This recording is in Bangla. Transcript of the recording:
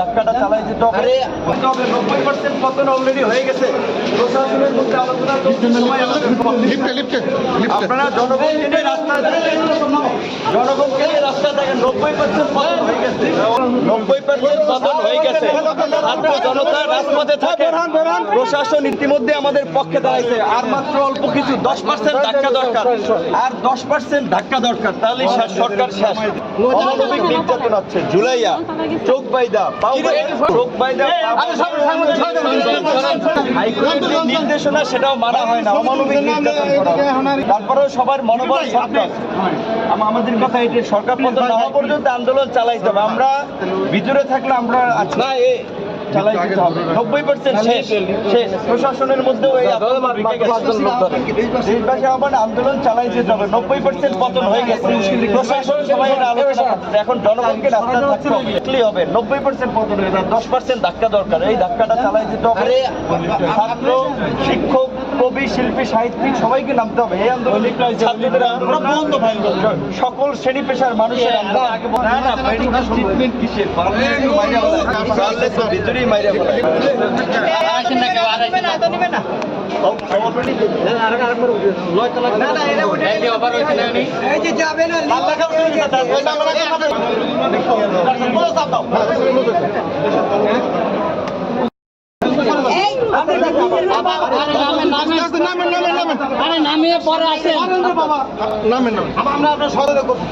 ধাক্কাটা চালাই হবে তবে নব্বই পার্সেন্ট পতন অলরেডি হয়ে গেছে। প্রশাসনের মধ্যে আলোচনা আপনারা জনগণকে রাস্তা জনগণকে রাস্তা দেখেন নব্বই পার্সেন্ট পতন। নব্বই পার্সেন্ট পতন হয়ে গেছে ছাত্র জনতা রাজপথে থাকে প্রশাসন ইতিমধ্যে আমাদের পক্ষে দাঁড়াইছে আর মাত্র অল্প কিছু দশ পার্সেন্ট ধাক্কা দরকার আর দশ পার্সেন্ট ধাক্কা দরকার তাহলেই শেষ, সরকার শেষ অমানবিক নির্যাতন হচ্ছে জুলাইয়া চোখ বাইদা, চোখ বাইদা হাইকোর্টের যে নির্দেশনা সেটাও মানা হয় না। অমানবিক নির্যাতন করা তারপরেও সবার মনোবল সরকার আমাদের কথা এটি সরকার না পর্যন্ত আন্দোলন চালাইতে হবে। আমরা ভিতরে থাকলে আমরা না এ চালাই দিতে হবে নব্বই পার্সেন্ট শেষ শেষ প্রশাসনের মধ্যেও এই আন্দোলন দেশবাসী আমার আন্দোলন চালাই যেতে হবে নব্বই পার্সেন্ট পতন হয়ে গেছে প্রশাসন সবাই আলোচনা এখন জনগণকে থাকতে হবে নব্বই পার্সেন্ট পতন হয়ে দশ পার্সেন্ট ধাক্কা দরকার এই ধাক্কাটা চালাই যেতে হবে ছাত্র শিক্ষক কবি শিল্পী সাহিত্যিক সবাইকে নামতে হবে এই আন্দোলন সকল শ্রেণি পেশার মানুষের বল- না নামেন নামেন নামেন আরে নামিয়ে পরে আসেন নামেন নামেন আমরা আপনার সদরে করছি